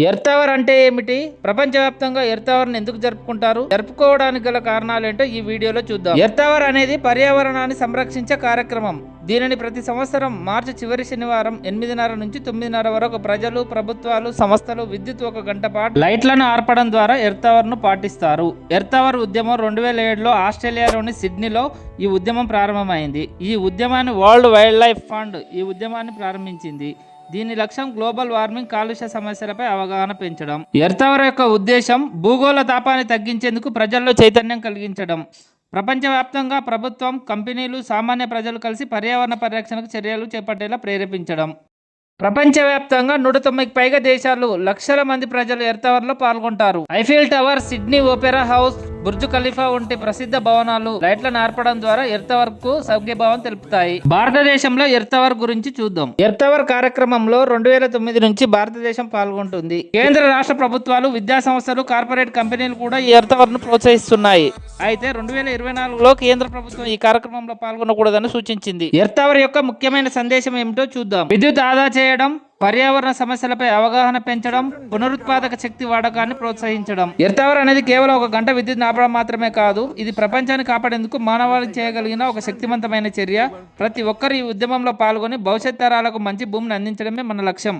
Earth hour అంటే ఏమిటి? ప్రపంచవ్యాప్తంగా ఎర్త్ అవర్ ఎందుకు జరుపుకుంటారు? జరుపుకోవడానికి గల కారణాలు ఏంటో ఈ వీడియోలో చూద్దాం. ఎర్త్ అవర్ అనేది పర్యావరణాన్ని సంరక్షించే కార్యక్రమం. దీనిని ప్రతి సంవత్సరం మార్చి చివరి శనివారం ఎనిమిదిన్నర నుంచి తొమ్మిదిన్నర వరకు ప్రజలు ప్రభుత్వాలు సంస్థలు విద్యుత్ ఒక గంట పాటు లైట్లను ఆర్పడం ద్వారా ఎర్త్ అవర్ను పాటిస్తారు. ఎర్త్ అవర్ ఉద్యమం రెండు వేల ఏడులో ఆస్ట్రేలియాలోని సిడ్నీలో ఈ ఉద్యమం ప్రారంభమైంది. ఈ ఉద్యమాన్ని వరల్డ్ వైల్డ్ లైఫ్ ఫండ్ ఈ ఉద్యమాన్ని ప్రారంభించింది. దీని లక్ష్యం గ్లోబల్ వార్మింగ్ కాలుష్య సమస్యలపై అవగాహన పెంచడం. ఎర్త్ అవర్ యొక్క ఉద్దేశం భూగోళ తాపాన్ని తగ్గించేందుకు ప్రజల్లో చైతన్యం కలిగించడం. ప్రపంచవ్యాప్తంగా ప్రభుత్వం కంపెనీలు సామాన్య ప్రజలు కలిసి పర్యావరణ పరిరక్షణకు చర్యలు చేపట్టేలా ప్రేరేపించడం. ప్రపంచవ్యాప్తంగా నూట తొమ్మిదికి పైగా దేశాలు లక్షల మంది ప్రజలు ఎర్తవర్లో పాల్గొంటారు. Eiffel tower Sydney opera house Burj Khalifa వంటి ప్రసిద్ధ భవనాలు లైట్లను ఆర్పడం ద్వారా ఎర్త్కు సంఘీభావం తెలుపుతాయి. భారతదేశంలో ఎర్త్ అవర్ గురించి చూద్దాం. ఎర్త్ అవర్ కార్యక్రమంలో రెండు వేల తొమ్మిది నుంచి భారతదేశం పాల్గొంటుంది. కేంద్ర రాష్ట్ర ప్రభుత్వాలు విద్యా సంస్థలు కార్పొరేట్ కంపెనీలు కూడా ఈ ఎర్త్ను ప్రోత్సహిస్తున్నాయి. అయితే రెండు వేల ఇరవై నాలుగులో కేంద్ర ప్రభుత్వం ఈ కార్యక్రమంలో పాల్గొనకూడదని సూచించింది. ఎర్త్ అవర్ యొక్క ముఖ్యమైన సందేశం ఏమిటో చూద్దాం. విద్యుత్ ఆదా చేయడం పర్యావరణ సమస్యలపై అవగాహన పెంచడం పునరుత్పాదక శక్తి వాడకాన్ని ప్రోత్సహించడం. ఎర్త్ అవర్ అనేది కేవలం ఒక గంట విద్యుత్ ఆపడం మాత్రమే కాదు ఇది ప్రపంచాన్ని కాపాడేందుకు మానవాళి చేయగలిగిన ఒక శక్తివంతమైన చర్య. ప్రతి ఒక్కరు ఈ ఉద్యమంలో పాల్గొని భవిష్యత్ తరాలకు మంచి భూమిని అందించడమే మన లక్ష్యం.